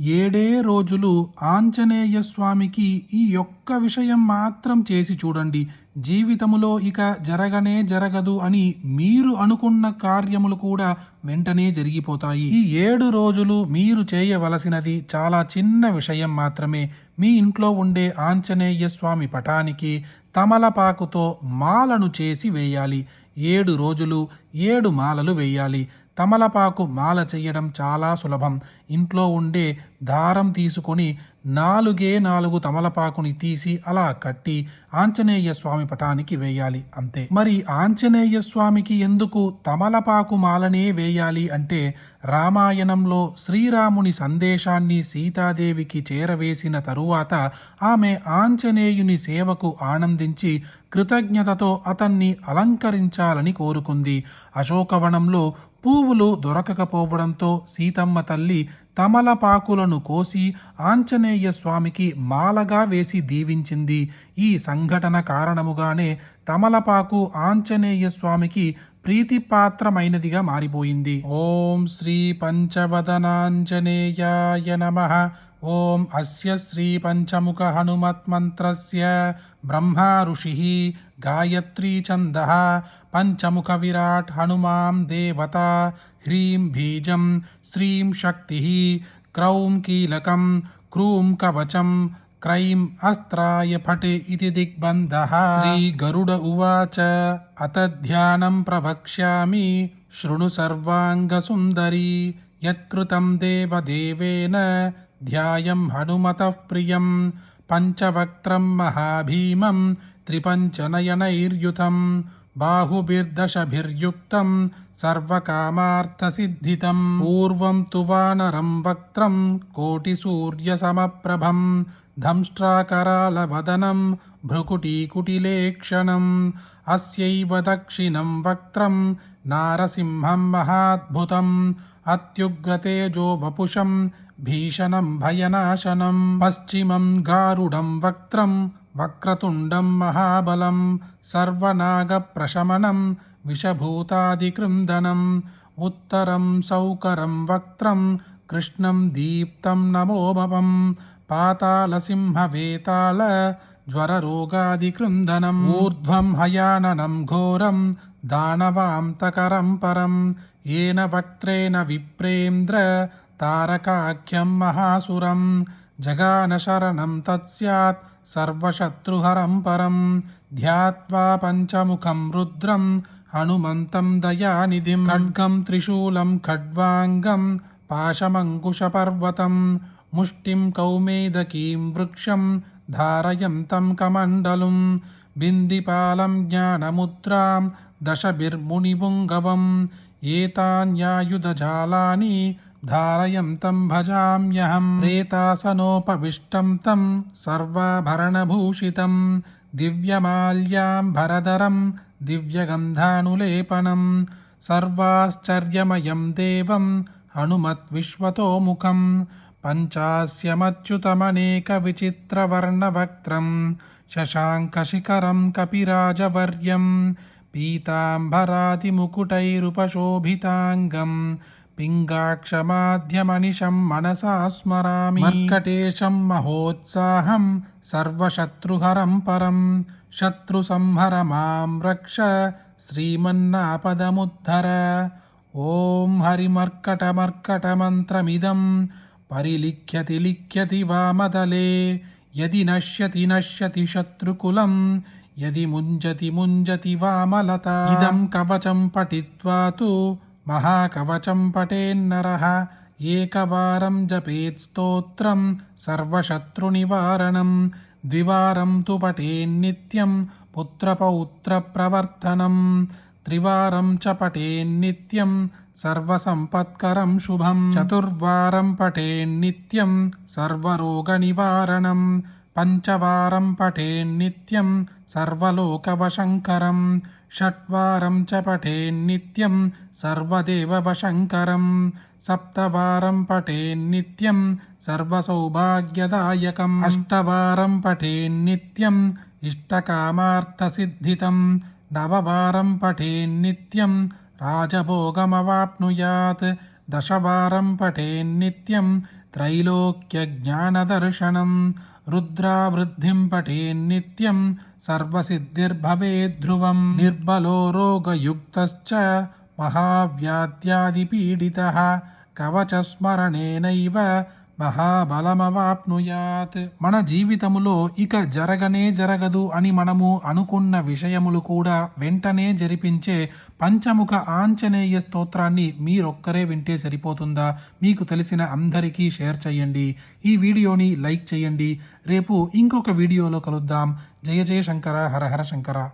ఏడే రోజులు ఆంజనేయ స్వామికి ఈ ఒక్క విషయం మాత్రం చేసి చూడండి. జీవితములో ఇక జరగనే జరగదు అని మీరు అనుకున్న కార్యములు కూడా వెంటనే జరిగిపోతాయి. ఈ ఏడు రోజులు మీరు చేయవలసినది చాలా చిన్న విషయం మాత్రమే. మీ ఇంట్లో ఉండే ఆంజనేయ స్వామి పటానికి తమలపాకుతో మాలను చేసి వేయాలి. ఏడు రోజులు ఏడు మాలలు వేయాలి. తమలపాకు మాల చేయడం చాలా సులభం. ఇంట్లో ఉండే దారం తీసుకొని నాలుగే నాలుగు తమలపాకుని తీసి అలా కట్టి ఆంజనేయ స్వామి పటానికి వేయాలి అంతే. మరి ఆంజనేయ స్వామికి ఎందుకు తమలపాకు మాలనే వేయాలి అంటే రామాయణంలో శ్రీరాముని సందేశాన్ని సీతాదేవికి చేరవేసిన తరువాత ఆమె ఆంజనేయుని సేవకు ఆనందించి కృతజ్ఞతతో అతన్ని అలంకరించాలని కోరుకుంది. అశోకవనంలో పువ్వులు దొరకకపోవడంతో సీతమ్మ తల్లి తమలపాకులను కోసి ఆంజనేయ స్వామికి మాలగా వేసి దీవించింది. ఈ సంఘటన కారణముగానే తమలపాకు ఆంజనేయ స్వామికి ప్రీతిపాత్రమైనదిగా మారిపోయింది. ఓం శ్రీ పంచవదనాంజనేయాయ నమ. ॐ अस्य श्रीपञ्चमुखहनुमत्मन्त्रस्य ब्रह्मा ऋषिः पंचमुख विराट हनुमा देवता ह्रीं बीजं श्रीं शक्तिः क्रौं कीलकं क्रूं कवचं क्रैम् अस्त्राय फट् इति दिग्बन्धः। श्रीगरुड उवाच अत ध्यानं प्रवक्ष्यामि, शृणु सर्वाङ्गसुन्दरी, यत्कृतं देवदेवेन ప్రవక్ష్యామి శృణు సర్వాంగ సుందరీ యత్కృతం దేవదేవేన ధ్యాయం హనుమతః ప్రియం పంచవక్త్రం మహాభీమం త్రిపంచనయనైర్యుతం బాహుభిర్దశభిర్యుక్తం సర్వకామార్థసిద్ధితం పూర్వం తు వానరం వక్త్రం కోటిసూర్యసమప్రభం దంష్ట్రాకరాలవదనం భ్రుకుటీకుటిలేక్షణం అస్యైవ భీషణం భయనాశనం పశ్చిమం గారుడం వక్త్రం వక్రతుండం మహాబలం సర్వనాగప్రశమనం విషభూతాదికృందనం ఉత్తరం సౌకరం వక్త్రం కృష్ణం దీప్తం నమోభవం పాతాళసింహవేతాళ జ్వరరోగాదికృందనం ఊర్ధ్వం హయాననం ఘోరం దానవాంతకరం పరం ఏన వక్త్రేణ విప్రేంద్ర తారకాఖ్యం మహాసురం. జగానశరణం తత్స్యాత్ సర్వశత్రుహరం పరం. ధ్యాత్వా పంచముఖం రుద్రం హనుమంతం దయానిధిం. ఖడ్గం త్రిశూలం ఖడ్వాంగం పాశమంకుశపర్వతం. ముష్టిం కౌమేదకీం వృక్షం ధారయంతం కమండలుం. బిందిపాలం జ్ఞానముద్రాం దశభిర్మునిపుంగవం ఏతాన్యాయుధజాలాని ధారయంతం భజామ్యహం ప్రేతాసనోపవిష్టం తం సర్వాభరణభూషితం దివ్యమాల్యాంబరధరం దివ్యగంధానులేపనం సర్వాశ్చర్యమయం దేవం హనుమద్విశ్వతోముఖం పంచాస్యమచ్యుతమనేకవిచిత్రవర్ణవక్త్రం శశాంకశిఖరం కపిరాజవర్యం పీతాంబరాదిముకుటైరుపశోభితాంగం పింగాక్షమాధ్యమనిశం మనసా స్మరామి. మర్కటేశం మహోత్సాహం సర్వశత్రుహరం పరం. శత్రుసంహర మాం రక్ష శ్రీమన్నాపదముద్ధర. ఓం హరిమర్కటమర్కటమంత్రమిదం. పరిలిఖ్యతి లిఖ్యతి వామదలే. యది నశ్యతి నశ్యతి శత్రుకులం. యది ముంజతి ముంజతి వామలత. ఇదం కవచం పఠిత్వా తు మహాకవచం పఠేన్నరः ఏకవారం జపేత్ స్తోత్రం సర్వశత్రునివారణం. ద్వివారం తు పఠేన్నిత్యం పుత్రపౌత్రప్రవర్తనం త్రివారం చ పఠేన్నిత్యం సర్వసంపత్కరం శుభం. చతుర్వారం పఠేన్నిత్యం సర్వరోగనివారణం. పంచవారం పఠేన్నిత్యం సర్వలోకవశంకరం. षट्वारं च पठेन्नित्यं सर्वदेववशङ्करं सप्तवारं पठेन्नित्यं सर्वसौभाग्यदायकम् अष्टवारं पठेन्नित्यम् इष्टकामार्थसिद्धितं नववारं पठेन्नित्यं राजभोगमवाप्नुयात् दशवारं पठेन्नित्यं त्रैलोक्यज्ञानदर्शनं रुद्रावृद्धिं पठेन्नित्यं సర్వసిద్ధిర్భవేద్ధ్రువం నిర్బలో రోగయుక్తశ్చ మహావ్యాధ్యాదిపీడితః కవచస్మరణేనైవ మహాబలమవాప్నుయాత్. మన జీవితములో ఇక జరగనే జరగదు అని మనము అనుకున్న విషయములు కూడా వెంటనే జరిపించే పంచముఖ ఆంజనేయ స్తోత్రాన్ని మీరొక్కరే వింటే సరిపోతుందా? మీకు తెలిసిన అందరికీ షేర్ చేయండి. ఈ వీడియోని లైక్ చేయండి. రేపు ఇంకొక వీడియోలో కలుద్దాం. జయ జయ శంకర హర హర శంకర.